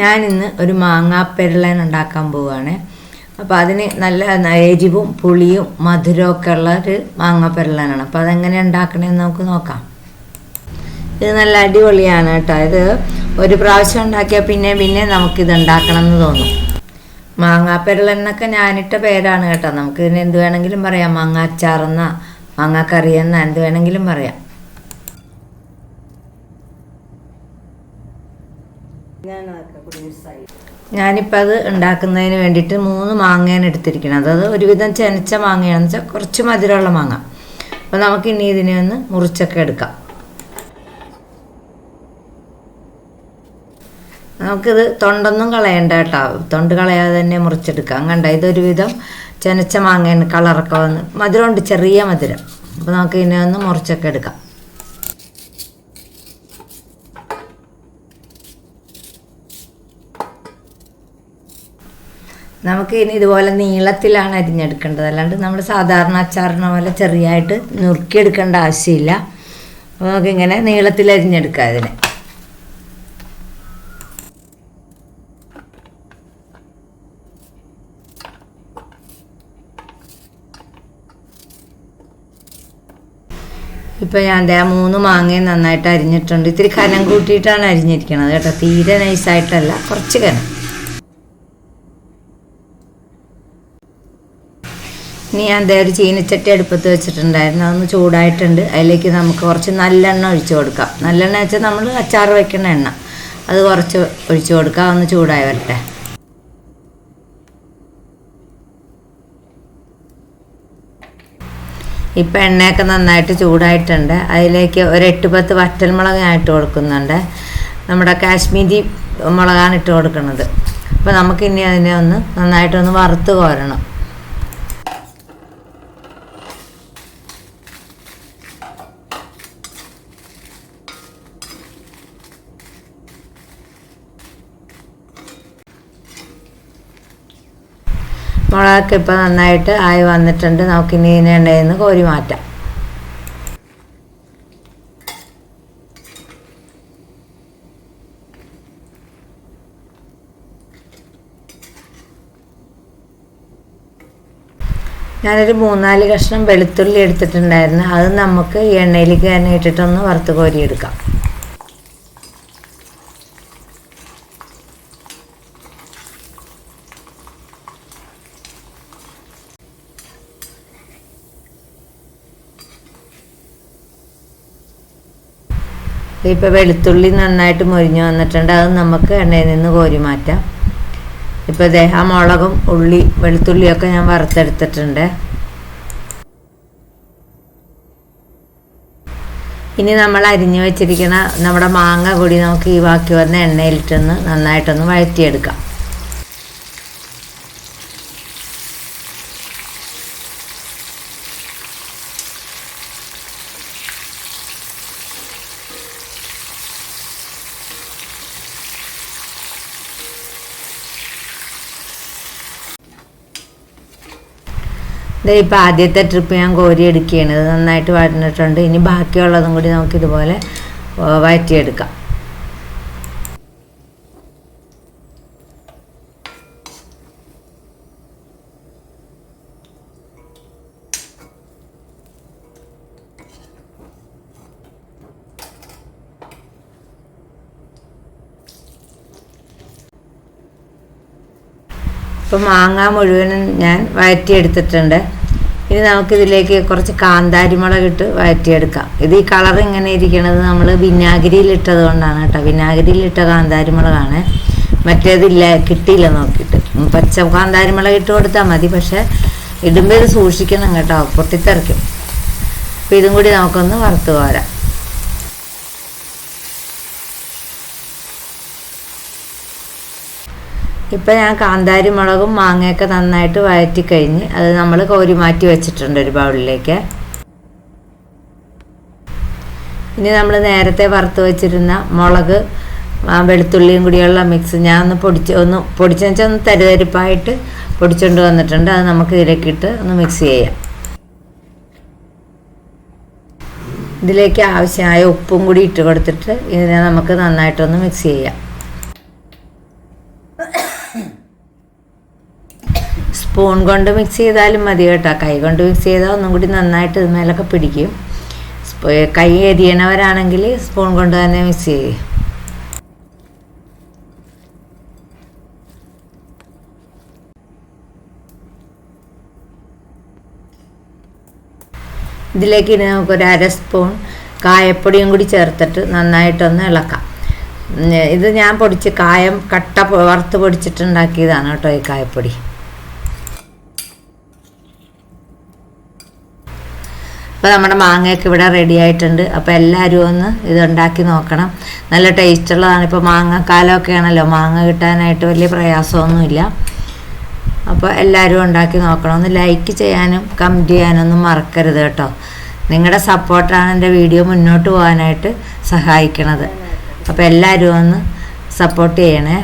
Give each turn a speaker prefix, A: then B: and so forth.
A: ഞാനിന്ന് ഒരു മാങ്ങാപ്പെരളൻ ഉണ്ടാക്കാൻ പോവുകയാണ് അപ്പോൾ അതിന് നല്ല എരിവും പുളിയും മധുരവും ഒക്കെ ഉള്ള ഒരു മാങ്ങാപ്പെരളനാണ്. അപ്പോൾ അതെങ്ങനെ ഉണ്ടാക്കണമെന്ന് നമുക്ക് നോക്കാം. ഇത് നല്ല അടിപൊളിയാണ് കേട്ടോ. ഇത് ഒരു പ്രാവശ്യം ഉണ്ടാക്കിയാൽ പിന്നെ പിന്നെ നമുക്കിത് ഉണ്ടാക്കണം എന്ന് തോന്നും. മാങ്ങാപ്പെരളെന്നൊക്കെ ഞാനിട്ട പേരാണ് കേട്ടോ. നമുക്ക് ഇതിന് എന്ത് വേണമെങ്കിലും പറയാം. മാങ്ങ അച്ചാറെന്ന മാങ്ങാക്കറി എന്ന എന്ത് വേണമെങ്കിലും പറയാം. ഞാനിപ്പോൾ അത് ഉണ്ടാക്കുന്നതിന് വേണ്ടിയിട്ട് മൂന്ന് മാങ്ങയാണ് എടുത്തിരിക്കുന്നത്. അതായത് ഒരുവിധം ചെനച്ച മാങ്ങയാണെന്ന് വെച്ചാൽ കുറച്ച് മധുരമുള്ള മാങ്ങ. അപ്പോൾ നമുക്ക് ഇനി ഇതിനെ ഒന്ന് മുറിച്ചൊക്കെ എടുക്കാം. നമുക്കിത് തൊണ്ടൊന്നും കളയണ്ട കേട്ടോ. തൊണ്ട് കളയാതെ തന്നെ മുറിച്ചെടുക്കാം. കണ്ട? ഇതൊരുവിധം ചെനച്ച മാങ്ങയാണ് കളറൊക്കെ വന്ന് മധുരമുണ്ട്. ചെറിയ മധുരം. അപ്പോൾ നമുക്ക് ഇതിനെ ഒന്ന് മുറിച്ചൊക്കെ എടുക്കാം. നമുക്ക് ഇനി ഇതുപോലെ നീളത്തിലാണ് അരിഞ്ഞെടുക്കേണ്ടത്. അല്ലാണ്ട് നമ്മൾ സാധാരണ അച്ചാറിനെ പോലെ ചെറിയായിട്ട് നുറുക്കിയെടുക്കേണ്ട ആവശ്യമില്ല. അപ്പോൾ നമുക്കിങ്ങനെ നീളത്തിൽ അരിഞ്ഞെടുക്കാം അതിനെ. ഇപ്പം ഞാൻ ദേ മൂന്ന് മാങ്ങയും നന്നായിട്ട് അരിഞ്ഞിട്ടുണ്ട്. ഇത്തിരി കനം കൂട്ടിയിട്ടാണ് അരിഞ്ഞിരിക്കുന്നത് കേട്ടോ. തീരെ നൈസായിട്ടല്ല കുറച്ച് കനം. ഇനി ഞാൻ ദേ ഒരു ചീനച്ചട്ടി അടുപ്പത്ത് വെച്ചിട്ടുണ്ടായിരുന്നു? അതൊന്ന് ചൂടായിട്ടുണ്ട്. അതിലേക്ക് നമുക്ക് കുറച്ച് നല്ലെണ്ണ ഒഴിച്ചു കൊടുക്കാം. നല്ലെണ്ണ വെച്ചാൽ നമ്മൾ അച്ചാർ വെക്കുന്ന എണ്ണ. അത് കുറച്ച് ഒഴിച്ചു കൊടുക്കാം. ഒന്ന് ചൂടായി വരട്ടെ. ഇപ്പം എണ്ണയൊക്കെ നന്നായിട്ട് ചൂടായിട്ടുണ്ട്. അതിലേക്ക് ഒരു എട്ട് പത്ത് വറ്റൽമുളക് ഞാൻ ഇട്ട് കൊടുക്കുന്നുണ്ട്. നമ്മുടെ കാശ്മീരി മുളകാണ് ഇട്ട് കൊടുക്കുന്നത്. അപ്പോൾ നമുക്കിനി അതിനെ ഒന്ന് നന്നായിട്ടൊന്ന് വറുത്ത് കോരണം. മുളകൊക്കെ ഇപ്പോൾ നന്നായിട്ട് ആയി വന്നിട്ടുണ്ട്. നമുക്കിനി ഇനി എണ്ണയിൽ നിന്ന് കോരി മാറ്റാം. ഞാനൊരു മൂന്നാൽ കഷ്ണം വെളുത്തുള്ളി എടുത്തിട്ടുണ്ടായിരുന്നു. അത് നമുക്ക് എണ്ണയിലേക്ക് തന്നെ ഇട്ടിട്ടൊന്ന് വറുത്ത് കോരിയെടുക്കാം. ഇപ്പോൾ വെളുത്തുള്ളി നന്നായിട്ട് മൊരിഞ്ഞു വന്നിട്ടുണ്ട്. അത് നമുക്ക് എണ്ണയിൽ നിന്ന് കോരി മാറ്റാം. ഇപ്പോൾ ദേഹ മുളകും ഉള്ളി വെളുത്തുള്ളിയൊക്കെ ഞാൻ വറുത്തെടുത്തിട്ടുണ്ട്. ഇനി നമ്മൾ അരിഞ്ഞു വെച്ചിരിക്കുന്ന നമ്മുടെ മാങ്ങ കൂടി നമുക്ക് ഈ ബാക്കി വന്ന എണ്ണയിലിട്ടൊന്ന് നന്നായിട്ടൊന്ന് വഴറ്റിയെടുക്കാം. ഇത് ഇപ്പോൾ ആദ്യത്തെ ട്രിപ്പ് ഞാൻ കോരി എടുക്കുകയാണ്. ഇത് നന്നായിട്ട് വഴന്നിട്ടുണ്ട് ഇനി ബാക്കിയുള്ളതും കൂടി നമുക്ക് ഇതുപോലെ വഴറ്റിയെടുക്കാം. ഇപ്പം മാങ്ങ മുഴുവനും ഞാൻ വഴറ്റിയെടുത്തിട്ടുണ്ട്. ഇനി നമുക്കിതിലേക്ക് കുറച്ച് കാന്താരി മുളക് ഇട്ട് വഴറ്റിയെടുക്കാം. ഇത് ഈ കളർ ഇങ്ങനെ ഇരിക്കണത് നമ്മൾ വിനാഗിരിയിലിട്ടത് കൊണ്ടാണ് കേട്ടോ. വിനാഗിരിയിലിട്ട കാന്താരി മുളകാണ് മറ്റേതില്ല കിട്ടിയില്ല നോക്കിയിട്ട്. പച്ച കാന്താരി മുളക് ഇട്ട് കൊടുത്താൽ മതി പക്ഷേ ഇടുമ്പോൾ ഇത് സൂക്ഷിക്കണം കേട്ടോ. പൊട്ടിത്തെറിക്കും. അപ്പോൾ ഇതും കൂടി നമുക്കൊന്ന് വറുത്ത് പോരാം ഇപ്പം ഞാൻ കാന്താരി മുളകും മാങ്ങയൊക്കെ നന്നായിട്ട് വഴറ്റി കഴിഞ്ഞ് അത് നമ്മൾ കോരി മാറ്റി വെച്ചിട്ടുണ്ട് ഒരു ബൗളിലേക്ക്. ഇനി നമ്മൾ നേരത്തെ വറുത്ത് വെച്ചിരുന്ന മുളക് വെളുത്തുള്ളിയും കൂടിയുള്ള മിക്സ് ഞാൻ ഒന്ന് പൊടിച്ച് ഒന്ന് പൊടിച്ചെന്ന് വെച്ചാൽ ഒന്ന് തരിതരിപ്പായിട്ട് പൊടിച്ചുകൊണ്ട് വന്നിട്ടുണ്ട്. അത് നമുക്ക് ഇതിലേക്കിട്ട് ഒന്ന് മിക്സ് ചെയ്യാം. ഇതിലേക്ക് ആവശ്യമായ ഉപ്പും കൂടി ഇട്ട് കൊടുത്തിട്ട് ഇതിനെ നമുക്ക് നന്നായിട്ടൊന്ന് മിക്സ് ചെയ്യാം. സ്പൂൺ കൊണ്ട് മിക്സ് ചെയ്താലും മതി കേട്ടോ. കൈ കൊണ്ട് മിക്സ് ചെയ്താൽ ഒന്നും കൂടി നന്നായിട്ട് ഇതുമേലൊക്കെ പിടിക്കും. കൈ എരിയണവരാണെങ്കിൽ സ്പൂൺ കൊണ്ട് തന്നെ മിക്സ് ചെയ്യും. ഇതിലേക്ക് ഇനി നമുക്കൊരു അര സ്പൂൺ കായപ്പൊടിയും കൂടി ചേർത്തിട്ട് നന്നായിട്ടൊന്ന് ഇളക്കാം. ഇത് ഞാൻ പൊടിച്ച് കായം കട്ട വറുത്ത് പൊടിച്ചിട്ടുണ്ടാക്കിയതാണ് കേട്ടോ ഈ കായപ്പൊടി. അപ്പോൾ നമ്മുടെ മാങ്ങയൊക്കെ ഇവിടെ റെഡി ആയിട്ടുണ്ട്. അപ്പോൾ എല്ലാവരും ഒന്ന് ഇതുണ്ടാക്കി നോക്കണം. നല്ല ടേസ്റ്റ് ഉള്ളതാണ്. ഇപ്പോൾ മാങ്ങക്കാലമൊക്കെ ആണല്ലോ മാങ്ങ കിട്ടാനായിട്ട് വലിയ പ്രയാസമൊന്നുമില്ല. അപ്പോൾ എല്ലാവരും ഉണ്ടാക്കി നോക്കണം. ഒന്ന് ലൈക്ക് ചെയ്യാനും കമന്റ് ചെയ്യാനൊന്നും മറക്കരുത് കേട്ടോ. നിങ്ങളുടെ സപ്പോർട്ടാണ് എന്റെ വീഡിയോ മുന്നോട്ട് പോകാനായിട്ട് സഹായിക്കണത്. അപ്പോൾ എല്ലാവരും ഒന്ന് സപ്പോർട്ട് ചെയ്യണേ.